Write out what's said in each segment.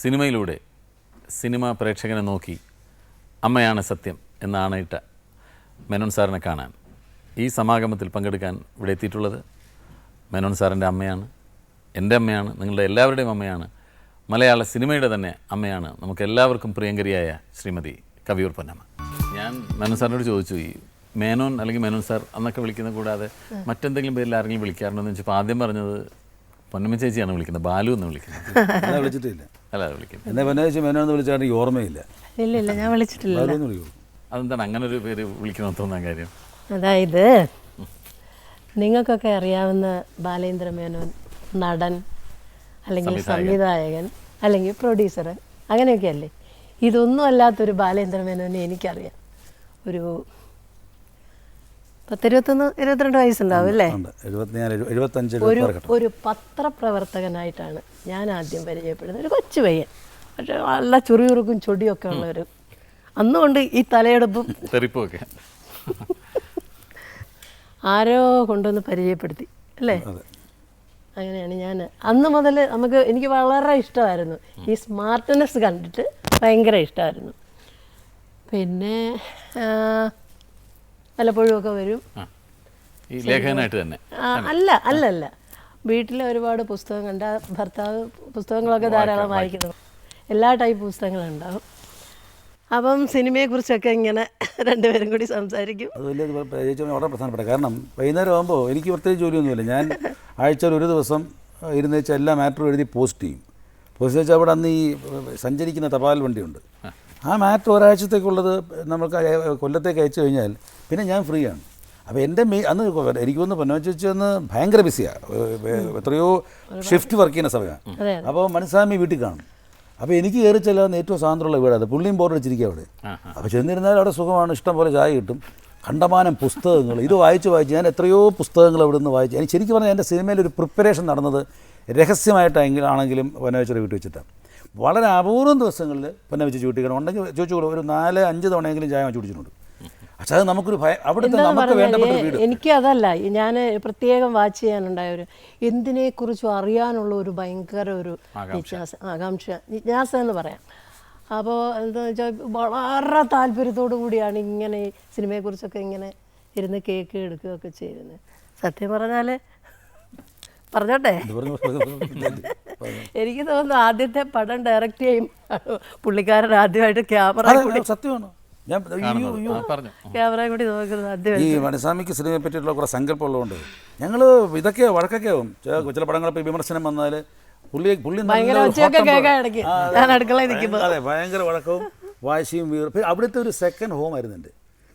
സിനിമയിലൂടെ സിനിമ പ്രേക്ഷകനെ നോക്കി അമ്മയാണ് സത്യം എന്നാണയിട്ട മെനോൻ സാറിനെ കാണാൻ ഈ സമാഗമത്തിൽ പങ്കെടുക്കാൻ ഇവിടെ എത്തിയിട്ടുള്ളത് മെനോൻ സാറിന്റെ അമ്മയാണ് എന്റെ അമ്മയാണ് നിങ്ങളുടെ എല്ലാവരുടെയും അമ്മയാണ് മലയാള സിനിമയുടെ തന്നെ അമ്മയാണ് നമുക്ക് എല്ലാവർക്കും പ്രിയങ്കരിയായ ശ്രീമതി കവിയൂർ പൊന്നമ്മ. ഞാൻ മെനോൻ സാറിനോട് ചോദിച്ചു ഈ മേനോൻ അല്ലെങ്കിൽ മേനോൻ സാർ എന്നൊക്കെ വിളിക്കുന്നത് കൂടാതെ മറ്റെന്തെങ്കിലും പേരിൽ ആരെങ്കിലും വിളിക്കാറുണ്ടോ എന്ന് വെച്ചപ്പോൾ ആദ്യം പറഞ്ഞത് പൊന്നമ്മ ചേച്ചിയാണ് വിളിക്കുന്നത് ബാലു എന്ന് വിളിക്കുന്നത്. വിളിച്ചിട്ടില്ല. അല്ല വിളിക്കുന്നത് എന്നെ പൊന്നേച്ച് മേനോന്ന് വിളിച്ചാൽ എനിക്ക് ഓർമ്മയില്ല. ഇല്ല ഇല്ല ഞാൻ വിളിച്ചിട്ടില്ല. ബാലുവെന്ന് വിളിക്കൂ. അതെന്താണ്? അങ്ങനെ ഒരു പേര് വിളിക്കണം തോന്നാൻ കാര്യം. അതായത് നിങ്ങൾക്കൊക്കെ അറിയാവുന്ന ബാലേന്ദ്ര മേനോൻ നടൻ അല്ലെങ്കിൽ സംവിധായകൻ. അല്ലെങ്കിൽ പ്രൊഡ്യൂസർ അങ്ങനെയൊക്കെ അല്ലേ ഇതൊന്നും അല്ലാത്തൊരു ബാലേന്ദ്ര മേനോനെ എനിക്കറിയാം. ഒരു പത്തിരുപത്തൊന്ന് ഇരുപത്തിരണ്ട് വയസ്സുണ്ടാവും അല്ലേ? ഒരു ഒരു പത്രപ്രവർത്തകനായിട്ടാണ് ഞാൻ ആദ്യം പരിചയപ്പെടുന്നത്. ഒരു കൊച്ചു പയ്യൻ. പക്ഷെ നല്ല ചുറിയുറുക്കും ചൊടിയൊക്കെ ഉള്ളൊരു അന്നുകൊണ്ട് ഈ തലയെടുപ്പും തെറിപ്പൊക്കെ ആരോ കൊണ്ടുവന്ന് പരിചയപ്പെടുത്തി അല്ലേ? അങ്ങനെയാണ് ഞാൻ. അന്ന് മുതൽ നമുക്ക് എനിക്ക് വളരെ ഇഷ്ടമായിരുന്നു. ഈ സ്മാർട്ട്നെസ് കണ്ടിട്ട് ഭയങ്കര ഇഷ്ടമായിരുന്നു. പിന്നെ വല്ലപ്പോഴും ഒക്കെ വരും. ഈ ലേഖകനായിട്ട് തന്നെ. അല്ല അല്ല അല്ല. വീട്ടിലെ ഒരുപാട് പുസ്തകം കണ്ട ഭർത്താവ് പുസ്തകങ്ങളൊക്കെ ധാരാളം വായിക്കുന്നു എല്ലാ ടൈപ്പ് പുസ്തകങ്ങളും ഉണ്ടാവും അപ്പം സിനിമയെക്കുറിച്ചൊക്കെ ഇങ്ങനെ രണ്ടുപേരും കൂടി സംസാരിക്കും. അത് വലിയ വളരെ പ്രധാനപ്പെട്ട കാരണം വൈകുന്നേരം ആകുമ്പോൾ എനിക്ക് പ്രത്യേകിച്ച് ജോലിയൊന്നുമില്ല. ഞാൻ ആഴ്ചയിൽ ഒരു ദിവസം ഇരുന്ന് വെച്ചാൽ എല്ലാ മാറ്ററും എഴുതി പോസ്റ്റ് ചെയ്യും. പോസ്റ്റ് വെച്ചാൽ അവിടെ അന്ന് ഈ സഞ്ചരിക്കുന്ന തപാൽ വണ്ടിയുണ്ട്. ആ മാറ്റ് ഒരാഴ്ചത്തേക്കുള്ളത് നമുക്ക് കൊല്ലത്തേക്ക് അയച്ചു കഴിഞ്ഞാൽ പിന്നെ ഞാൻ ഫ്രീ ആണ്. അപ്പോൾ എന്റെ മെയ് അന്ന് എനിക്ക് തോന്നുന്നു പൊന്നോച്ചി അന്ന് ഭയങ്കര ബിസിയാണ് എത്രയോ ഷിഫ്റ്റ് വർക്ക് ചെയ്യുന്ന സമയമാണ്. അപ്പോൾ മനസ്സാമി വീട്ടിൽ കാണും. അപ്പോൾ എനിക്ക് കയറി ചെല്ലാവുന്ന ഏറ്റവും സ്വാതന്ത്ര്യമുള്ള വീടാണ്. പുള്ളിയും ബോർഡ് അടിച്ചിരിക്കുക അവിടെ. അപ്പോൾ ചെന്നിരുന്നാൽ അവിടെ സുഖമാണ്. ഇഷ്ടം പോലെ ചായ കിട്ടും. കണ്ടമാനം പുസ്തകങ്ങൾ. ഇത് വായിച്ച് വായിച്ച് ഞാൻ എത്രയോ പുസ്തകങ്ങൾ അവിടെ നിന്ന് വായിച്ചു. എനിക്ക് ശരിക്കും പറഞ്ഞാൽ എന്റെ സിനിമയിൽ ഒരു പ്രിപ്പറേഷൻ നടന്നത് രഹസ്യമായിട്ടെങ്കിലും ആണെങ്കിലും പൊന്നവച്ചയുടെ വീട്ടിൽ വെച്ചിട്ടാണ്. വളരെ അപൂർവം ദിവസങ്ങളിൽ പിന്നെ വെച്ച് ചൂട്ടിക്കണം ഉണ്ടെങ്കിൽ ചോദിച്ചോളൂ ഒരു നാല് അഞ്ച് തവണയെങ്കിലും ചായ ചൂടിച്ചിട്ടുണ്ട് കുടിച്ചിട്ടുണ്ട്. പക്ഷേ അത് നമുക്കൊരു ഭയ അവിടുത്തെ നമുക്ക് വേണ്ടപ്പെട്ട വീട്. എനിക്ക് അതല്ല ഞാൻ പ്രത്യേകം വാച്ച് ചെയ്യാനുണ്ടായ ഒരു എന്തിനെക്കുറിച്ചും അറിയാനുള്ള ഒരു ഭയങ്കര ഒരു വിശ്വാസ ആകാംക്ഷ ജിജ്ഞാസ എന്ന് പറയാം. അപ്പോൾ എന്താ വെച്ചാൽ വളരെ താല്പര്യത്തോടു കൂടിയാണ് ഇങ്ങനെ സിനിമയെക്കുറിച്ചൊക്കെ ഇങ്ങനെ ഇരുന്ന് കേക്ക് എടുക്കുകയൊക്കെ ചെയ്യുന്നത്. സത്യം പറഞ്ഞാൽ പറഞ്ഞോട്ടെ. എനിക്ക് തോന്നുന്നു ആദ്യത്തെ പടം ഡയറക്റ്റ് ചെയ്യും. പുള്ളിക്കാരൻ ആദ്യമായിട്ട് ക്യാമറ സത്യമാണ്. ഞാൻ ക്യാമറ കൂടി നോക്കുന്നത് ആദ്യം ഈ മണിസ്വാമിക്ക് സിനിമയെ പറ്റിയിട്ടുള്ള കുറേ സങ്കല്പം ഉള്ളതുകൊണ്ട് ഞങ്ങൾ ഇതൊക്കെ വഴക്കൊക്കെ ആവും. ചില പടങ്ങളൊക്കെ വിമർശനം വന്നാൽ പുള്ളി പുള്ളി അതെ. ഭയങ്കര വഴക്കവും വാശിയും വീർ പിന്നെ അവിടുത്തെ ഒരു സെക്കൻഡ് ഹോം ആയിരുന്നുണ്ട്.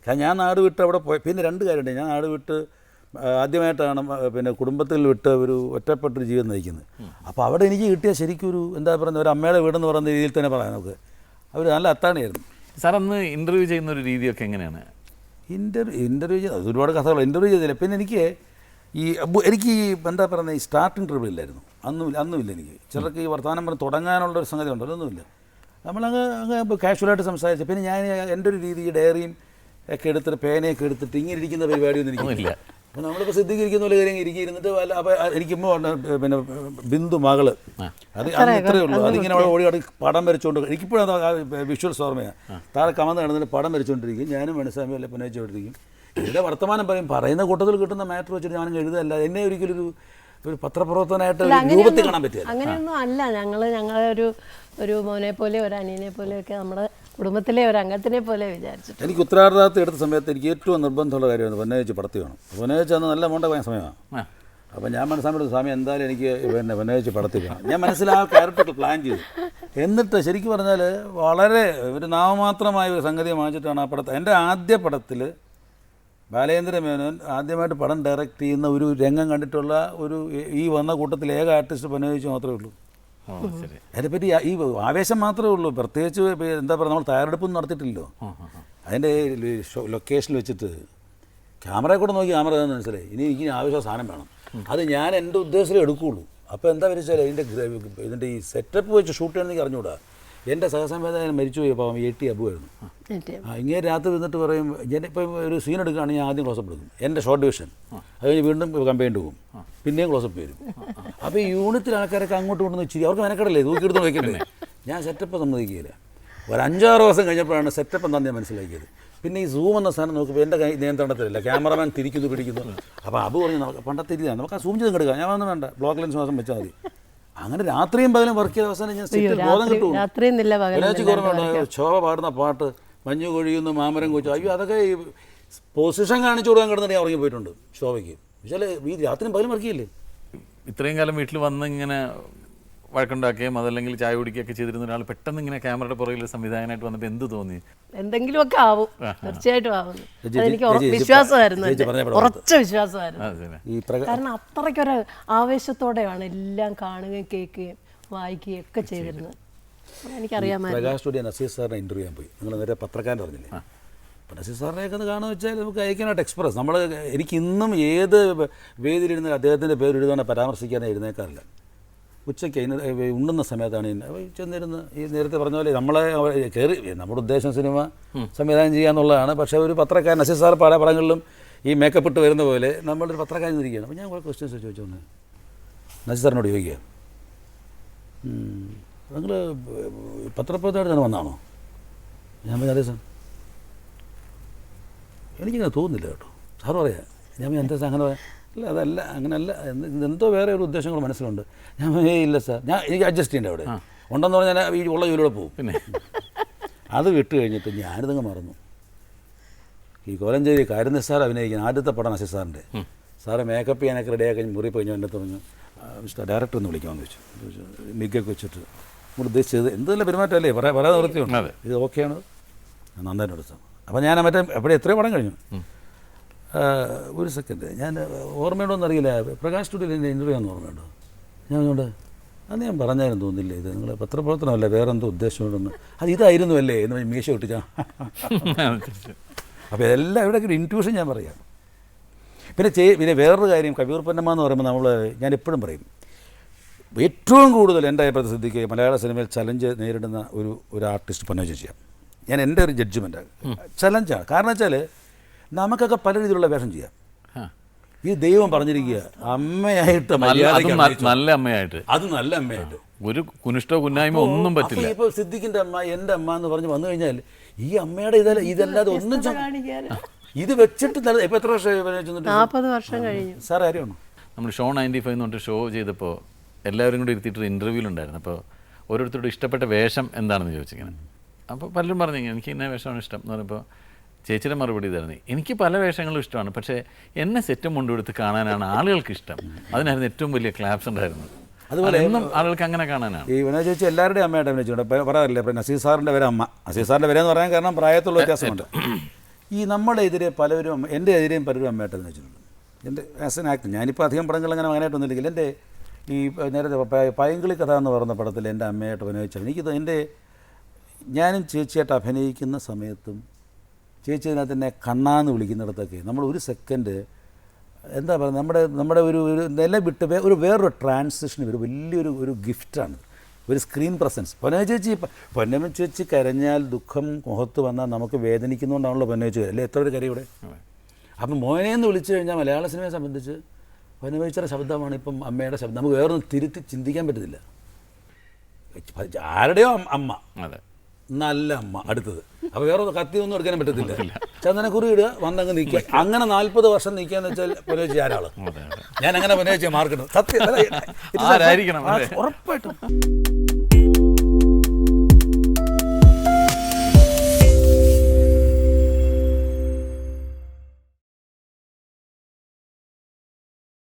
എന്റെ ഞാൻ നാട് വിട്ട് അവിടെ പോയി. പിന്നെ രണ്ട് കാര്യമുണ്ട്. ഞാൻ നാട് വിട്ട് ആദ്യമായിട്ടാണ് പിന്നെ കുടുംബത്തിൽ വിട്ട് ഒരു ഒറ്റപ്പെട്ടൊരു ജീവിതം നയിക്കുന്നത്. അപ്പോൾ അവിടെ എനിക്ക് കിട്ടിയ ശരിക്കും ഒരു എന്താ പറയുന്നത് ഒരു അമ്മയുടെ വീടെന്ന് പറയുന്ന രീതിയിൽ തന്നെ പറയാം നമുക്ക്. അവർ നല്ല അത്താണിയായിരുന്നു. സാർ അന്ന് ഇന്റർവ്യൂ ചെയ്യുന്ന ഒരു രീതിയൊക്കെ എങ്ങനെയാണ്? ഇന്റർവ്യൂ ഇന്റർവ്യൂ ചെയ്ത് അത് ഒരുപാട് കഥകൾ ഇന്റർവ്യൂ ചെയ്തില്ല. പിന്നെ എനിക്ക് ഈ എനിക്ക് ഈ എന്താ പറയുന്നത് ഈ സ്റ്റാർട്ട് ട്രിബിൾ ഇല്ലായിരുന്നു. അന്നും അന്നുമില്ല എനിക്ക്. ചിലർക്ക് ഈ വർത്തമാനം പറഞ്ഞ് തുടങ്ങാനുള്ള ഒരു സംഗതി ഉണ്ടല്ലോ അതൊന്നുമില്ല. നമ്മളങ്ങ് അങ്ങ് കാഷ്വലായിട്ട് സംസാരിച്ചു പിന്നെ ഞാൻ എന്റെ ഒരു രീതി ഈ ഡയറിയും ഒക്കെ എടുത്തിട്ട് പേനയൊക്കെ എടുത്തിട്ട് ഇങ്ങനെ ഇരിക്കുന്ന പരിപാടിയൊന്നും എനിക്കില്ല. അപ്പോൾ നമ്മളിപ്പോൾ സിദ്ധിക്കിരിക്കുന്ന പോലെ കാര്യം ഇരിക്കി. ഇരുന്നിട്ട് വല്ല അപ്പോൾ ഇരിക്കുമ്പോൾ പിന്നെ ബിന്ദു മകൾ. അത് അത്രയേ ഉള്ളൂ. അതിങ്ങനെ അവിടെ ഓടി അവിടെ പടം വരച്ചുകൊണ്ട് എനിക്കിപ്പോഴും വിഷ്വൽസ് ഓർമ്മയാണ് താഴെ കമന്ന് കിടന്നിട്ട് പടം വരച്ചുകൊണ്ടിരിക്കും ഞാനും മനസ്സാമി അല്ലെ പുനഃച്ചോണ്ടിരിക്കും ഇവിടെ വർത്തമാനം പറയും പറയുന്ന കൂട്ടത്തിൽ കിട്ടുന്ന മാറ്റർ വെച്ചിട്ട് ഞാൻ എഴുതല്ല എന്നെ ഒരിക്കലും ഒരു ഒരു പത്രപ്രവർത്തനായിട്ട് രൂപത്തിൽ കാണാൻ പറ്റില്ല അങ്ങനെയൊന്നും അല്ല. ഞങ്ങൾ ഞങ്ങളെ ഒരു മോനെ പോലെ ഒരു അനിയനെ പോലെയൊക്കെ നമ്മുടെ കുടുംബത്തിലെ ഒരു അംഗത്തിനെ പോലെ വിചാരിച്ചു എനിക്ക് ഉത്തരവാദിത്തം എടുത്ത സമയത്ത് എനിക്ക് ഏറ്റവും നിർബന്ധമുള്ള കാര്യമാണ് പൊന്നയച്ച് പടത്തി വേണം പൊന്നയച്ച് അന്ന് നല്ല മോണ്ട പോയ സമയമാണ്. അപ്പം അപ്പോൾ ഞാൻ മനസ്സിലാക്കി സ്വാമി എന്തായാലും എനിക്ക് പിന്നെ പൊന്നയച്ച് പടത്തി വേണം ഞാൻ മനസ്സിലാ ക്യാരക്ടർ പ്ലാൻ ചെയ്തു. എന്നിട്ട് ശരിക്കും പറഞ്ഞാൽ വളരെ ഒരു നാമമാത്രമായ ഒരു സംഗതി വാങ്ങിച്ചിട്ടാണ് ആ പടത്തെ. എന്റെ ആദ്യ പടത്തിൽ ബാലേന്ദ്ര മേനോൻ ആദ്യമായിട്ട് പടം ഡയറക്റ്റ് ചെയ്യുന്ന ഒരു രംഗം കണ്ടിട്ടുള്ള ഒരു ഈ വന്ന കൂട്ടത്തിൽ ഏക ആർട്ടിസ്റ്റ് പൊന്നയിച്ച് മാത്രമേ ഉള്ളൂ. അതിനെപ്പറ്റി ഈ ആവേശം മാത്രമേ ഉള്ളൂ. പ്രത്യേകിച്ച് എന്താ പറയുക നമ്മൾ തയ്യാറെടുപ്പൊന്നും നടത്തിയിട്ടില്ലല്ലോ. അതിന്റെ ലൊക്കേഷൻ വെച്ചിട്ട് ക്യാമറയെ കൂടെ നോക്കി ക്യാമറ ഏതാണെന്ന് മനസ്സിലായി. ഇനി എനിക്ക് ആവശ്യം സാധനം വേണം. അത് ഞാൻ എന്റെ ഉദ്ദേശത്തിലേ എടുക്കുകയുള്ളൂ. അപ്പോൾ എന്താ വെച്ചാൽ ഇതിന്റെ ഇതിന്റെ ഈ സെറ്റപ്പ് വെച്ച് ഷൂട്ട് ചെയ്യണമെന്ന് എനിക്ക് അറിഞ്ഞൂടാ എന്റെ സഹസംവേദന മരിച്ചുപോയി പാവം. എ ടി അബുവായിരുന്നു. ആ ഇങ്ങനെ രാത്രി വന്നിട്ട് പറയും ഞാൻ ഇപ്പം ഒരു സീൻ എടുക്കുകയാണെങ്കിൽ ഞാൻ ആദ്യം ക്ലോസപ്പ് എടുക്കും. എന്റെ ഷോർട്ട് ഡിവിഷൻ അത് കഴിഞ്ഞ് വീണ്ടും കമ്പൈൻഡ് പോകും പിന്നെയും ക്ലോസപ്പ് വരും. അപ്പോൾ ഈ യൂണിറ്റിൽ ആൾക്കാരൊക്കെ അങ്ങോട്ട് കൊണ്ടുവന്ന് ഇച്ചിരി അവർക്ക് മെനക്കടല്ലേ? തൂക്കിയെടുത്ത് വയ്ക്കണ്ടേ ഞാൻ സെറ്റപ്പ് സമ്മതിക്കുകയില്ല ഒരു അഞ്ചാറ് ദിവസം കഴിഞ്ഞപ്പോഴാണ് സെറ്റപ്പ് എന്താണെന്ന് ഞാൻ മനസ്സിലാക്കിയത്. പിന്നെ ഈ സൂം എന്ന സാധനം നോക്കുമ്പോൾ എന്റെ കൈ നിയന്ത്രണത്തിലില്ല. ക്യാമറമാൻ തിരിക്കുന്നു പിടിക്കുന്നു. അപ്പോൾ അത് പറഞ്ഞു നമുക്ക് പണ്ടത്തെ രീതിയാണ്. നമുക്ക് ആ സൂം ചെയ്ത് എടുക്കാം. ഞാൻ ഒന്നും വേണ്ട. ബ്ലോക്ക് ലെൻസ് മാസം വെച്ചാൽ മതി. അങ്ങനെ രാത്രിയും പകലും വർക്ക് ചെയ്ത അവസാനം ഞാൻ ബോധം കിട്ടും ശോഭ പാടുന്ന പാട്ട് മഞ്ഞു കൊഴിയുന്നു മാമരം കൊച്ചു. അയ്യോ അതൊക്കെ ഈ പൊസിഷൻ കാണിച്ചു കൊടുക്കാൻ കിടന്നിട്ട് ഞാൻ ഉറങ്ങി പോയിട്ടുണ്ട് ശോഭയ്ക്ക് പക്ഷേ ഈ രാത്രിയും പകലും വർക്ക് ചെയ്യില്ലേ? ഇത്രയും കാലം വീട്ടിൽ വന്ന് ഇങ്ങനെ വഴക്കുണ്ടാക്കുകയും അതല്ലെങ്കിൽ ചായ കുടിക്കുകയൊക്കെ ചെയ്തിരുന്ന ഒരാൾ പെട്ടെന്ന് ഇങ്ങനെ ക്യാമറയുടെ പുറകിൽ സംവിധായകനായിട്ട് വന്നപ്പോൾ എന്ത് തോന്നി? എന്തെങ്കിലുമൊക്കെ ആവും. തീർച്ചയായിട്ടും ആവും. എനിക്ക് വിശ്വാസമായിരുന്നു ഉറച്ച വിശ്വാസമായിരുന്നു. ഈ കാരണം അത്രയ്ക്കൊരു ആവേശത്തോടെയാണ് എല്ലാം കാണുകയും കേൾക്കുകയും വായിക്കുകയും ഒക്കെ ചെയ്തിരുന്നത്. എനിക്കറിയാമായിരുന്നു പ്രകാശ് സ്റ്റുഡിയോ നസീർ സാറിനെ ഇന്റർവ്യൂ ചെയ്യാൻ പോയി. നിങ്ങൾ നേരെ പത്രക്കാരൻ പറഞ്ഞില്ലേ? നസീർ സാറിനെയൊക്കെ ഒന്ന് കാണുക വെച്ചാൽ നമുക്ക് അയക്കാനായിട്ട് എക്സ്പ്രസ്. നമ്മൾ എനിക്ക് ഇന്നും ഏത് വേദിയിലിരുന്ന് അദ്ദേഹത്തിന്റെ പേര് എഴുതാനെ പരാമർശിക്കാനേ എഴുന്നേക്കാറില്ല. ഉച്ചയ്ക്ക് ഇന്ന് ഉണ്ണുന്ന സമയത്താണ് ചെന്നിരുന്ന് ഈ നേരത്തെ പറഞ്ഞ പോലെ നമ്മളെ കയറി നമ്മുടെ ഉദ്ദേശം സിനിമ സംവിധാനം ചെയ്യാന്നുള്ളതാണ്. പക്ഷേ ഒരു പത്രക്കാരൻ നസീർ സാർ പല പടങ്ങളിലും ഈ മേക്കപ്പ് ഇട്ട് വരുന്ന പോലെ നമ്മളൊരു പത്രക്കാരൻ ഇരിക്കുകയാണ്. അപ്പോൾ ഞാൻ കുറേ ക്വസ്റ്റ്യൻസ് ചോദിച്ചു വന്ന്. നസീർ സാറിനോട് ചോദിക്കുക. നിങ്ങൾ പത്രപ്രവർത്തകർ തന്നെ വന്നാണോ? ഞാൻ പറഞ്ഞു അതെ സാർ. എനിക്കിങ്ങനെ തോന്നുന്നില്ല കേട്ടോ. സാറും പറയാം ഞാൻ എന്റെ എന്താ സാർ അങ്ങനെ പറയാം? അല്ല അതല്ല അങ്ങനെയല്ല എന്തോ വേറെ ഒരു ഉദ്ദേശങ്ങൾ മനസ്സിലുണ്ട്. ഞാൻ ഏ ഇല്ല സാർ. ഞാൻ എനിക്ക് അഡ്ജസ്റ്റ് ചെയ്യേണ്ട അവിടെ. ഉണ്ടെന്ന് പറഞ്ഞാൽ ഞാൻ ഈ ഉള്ള ജോലിയോടെ പോകും. പിന്നെ? അത് വിട്ട് കഴിഞ്ഞിട്ട് ഞാനിതങ്ങ് മറന്നു. ഈ കോലഞ്ചേരി കാര്യം സാർ അഭിനയിക്കുന്ന ആദ്യത്തെ പടം അസി സാറിന്റെ സാറ് മേക്കപ്പ് ചെയ്യാനൊക്കെ റെഡിയാക്കി മുറി ഞാൻ എന്റെ പറഞ്ഞു മിസ്റ്റർ ഡയറക്ടർ ഒന്ന് വിളിക്കാമെന്ന് വെച്ചു മിക്കൊക്കെ വെച്ചിട്ട് നമ്മൾ ഉദ്ദേശിച്ചത് എന്തെല്ലാം പെരുമാറ്റമല്ലേ? പറയാ പറയാതെ നിർത്തിയുണ്ട്. ഇത് ഓക്കെയാണ് നന്നായിട്ട് എടുത്തു. അപ്പോൾ ഞാൻ മറ്റേ എവിടെ എത്രയോ പടം കഴിഞ്ഞു. ഒരു സെക്കൻഡ്. ഞാൻ ഓർമ്മയുണ്ടോ എന്നറിയില്ല പ്രകാശ് സ്റ്റുഡിയോ എന്റെ ഇന്റർവ്യൂ ആണെന്ന് ഓർമ്മയുണ്ടോ? ഞാൻ അതുകൊണ്ട് അത് ഞാൻ പറഞ്ഞാലും തോന്നില്ല? ഇത് നിങ്ങൾ പത്രപ്രവർത്തനമല്ല? വേറെ എന്തോ ഉദ്ദേശമുണ്ടെന്ന്. അത് ഇതായിരുന്നു അല്ലേ എന്ന് പറഞ്ഞ് മീശ വിട്ടിച്ചാ അപ്പോൾ എല്ലാം ഇവിടെ ഒരു ഇന്റ്യൂഷൻ ഞാൻ പറയാം. പിന്നെ ചേ പിന്നെ വേറൊരു കാര്യം കവിയൂർ പൊന്നമ്മ എന്ന് പറയുമ്പോൾ നമ്മൾ ഞാൻ എപ്പോഴും പറയും ഏറ്റവും കൂടുതൽ എന്റെ അഭിപ്രായത്തിൽ ശ്രദ്ധിക്കുക മലയാള സിനിമയിൽ ചലഞ്ച് നേരിടുന്ന ഒരു ഒരു ആർട്ടിസ്റ്റ് പൊന്ന ചേച്ചിയാണ്. ഞാൻ എന്റെ ഒരു ജഡ്ജ്മെന്റാണ് ചലഞ്ചാണ് കാരണം വെച്ചാൽ നമുക്കൊക്കെ പല രീതിയിലുള്ള വേഷം ചെയ്യാം. ഈ ദൈവം പറഞ്ഞിരിക്കുക അമ്മയായിട്ട് നല്ല- അമ്മയായിട്ട്. അത് നല്ല അമ്മയായിട്ട്. ഒരു കുനിഷ്ഠ കുന്നായ്മ ഒന്നും പറ്റില്ല. ഇപ്പോൾ സിദ്ദിഖിന്റെ അമ്മ എന്റെ അമ്മ എന്ന് പറഞ്ഞ് വന്നു കഴിഞ്ഞാൽ ഈ അമ്മയുടെ ഇതല്ല ഇതല്ലാതെ ഒന്നും ഇത് വെച്ചിട്ട് നല്ല ഇപ്പം എത്ര വർഷം നാൽപ്പത് വർഷം കഴിഞ്ഞു. സാർ ആരെയാണോ നമ്മൾ ഷോ നയന്റി ഫൈവ് എന്ന് പറഞ്ഞിട്ട് ഷോ ചെയ്തപ്പോൾ എല്ലാവരും കൂടി ഇരുത്തിയിട്ട് ഇന്റർവ്യൂലുണ്ടായിരുന്നു അപ്പോൾ ഓരോരുത്തരോട് ഇഷ്ടപ്പെട്ട വേഷം എന്താണെന്ന് ചോദിച്ചിങ്ങനെ. അപ്പോൾ പലരും പറഞ്ഞു എനിക്ക് ഇന്ന വേഷമാണ് ഇഷ്ടം എന്ന് പറയുമ്പോൾ ചേച്ചിയുടെ മറുപടി ഇതായിരുന്നു. എനിക്ക് പല വേഷങ്ങളും ഇഷ്ടമാണ് പക്ഷേ എന്നെ സെറ്റും കൊണ്ടുകൊടുത്ത് കാണാനാണ് ആളുകൾക്ക് ഇഷ്ടം. അതിനായിരുന്നു ഏറ്റവും വലിയ ക്ലാപ്സ് ഉണ്ടായിരുന്നത്. അതുപോലെ എന്നും ആളുകൾക്ക് അങ്ങനെ കാണാനാണ്. ഈ വിനോദ ചേച്ചി എല്ലാവരുടെയും അമ്മയായിട്ട് അഭിനയിച്ചിട്ടുണ്ട് പറയാറില്ലേ പിന്നെ നസീർ സാറിന്റെ വരെ അമ്മ. നസീർ സാറിന്റെ വരെ എന്ന് പറയാൻ കാരണം പ്രായത്തുള്ള വ്യത്യാസമുണ്ട്. ഈ നമ്മുടെ എതിരെ പലരും അമ്മ എന്റെ എതിരെയും പലരും അമ്മയായിട്ട് അഭിനയിച്ചിട്ടുണ്ട് എന്റെ ആസ് എൻ ആക്ടർ ഞാനിപ്പോൾ അധികം പടങ്ങൾ അങ്ങനെ അങ്ങനെയായിട്ട് ഒന്നുമില്ലെങ്കിൽ എന്റെ ഈ നേരത്തെ പയങ്കിളി കഥ എന്ന് പറയുന്ന പടത്തിൽ എന്റെ അമ്മയായിട്ട് അഭിനയിച്ചത് എനിക്ക് എന്റെ ഞാനും ചേച്ചിയായിട്ട് അഭിനയിക്കുന്ന സമയത്തും ചേച്ചി അതിനകത്ത് എന്നെ കണ്ണാന്ന് വിളിക്കുന്നിടത്തൊക്കെ നമ്മൾ ഒരു സെക്കൻഡ് എന്താ പറയുക നമ്മുടെ നമ്മുടെ ഒരു ഒരു നില വിട്ട് വേ- ഒരു വേറൊരു ട്രാൻസിഷൻ ഒരു വലിയൊരു ഒരു ഗിഫ്റ്റാണ് ഒരു സ്ക്രീൻ പ്രസൻസ് പൊന്നമ്മ ചേച്ചി പൊന്നമ്മ ചേച്ചി കരഞ്ഞാൽ ദുഃഖം മുഖത്ത് വന്നാൽ നമുക്ക് വേദനിക്കുന്നതുകൊണ്ടാണല്ലോ പൊന്നമ്മ ചേച്ചി. അല്ലേ? എത്ര ഒരു കരി ഇവിടെ? അപ്പം മോനെ എന്ന് വിളിച്ചു കഴിഞ്ഞാൽ മലയാള സിനിമയെ സംബന്ധിച്ച് പൊന്നമ്മ ചേച്ചിയുടെ ശബ്ദമാണ് ഇപ്പം അമ്മയുടെ ശബ്ദം. നമുക്ക് വേറൊന്നും തിരുത്തി ചിന്തിക്കാൻ പറ്റത്തില്ല. ആരുടെയോ അമ്മ- അമ്മ. അതെ. നല്ല അമ്മ അടുത്തത്. അപ്പോൾ വേറെ കത്തി ഒന്നും എടുക്കാനും പറ്റത്തില്ല. ചന്ദനക്കുറി ഇടുക വന്നങ്ങ് നിൽക്കുക അങ്ങനെ നാൽപ്പത് വർഷം നിൽക്കാന്ന് വെച്ചാൽ പുനേജി ആരാൾ? ഞാൻ അങ്ങനെ പുനേജി മാർക്കിടും സത്യം? ഉറപ്പായിട്ടും.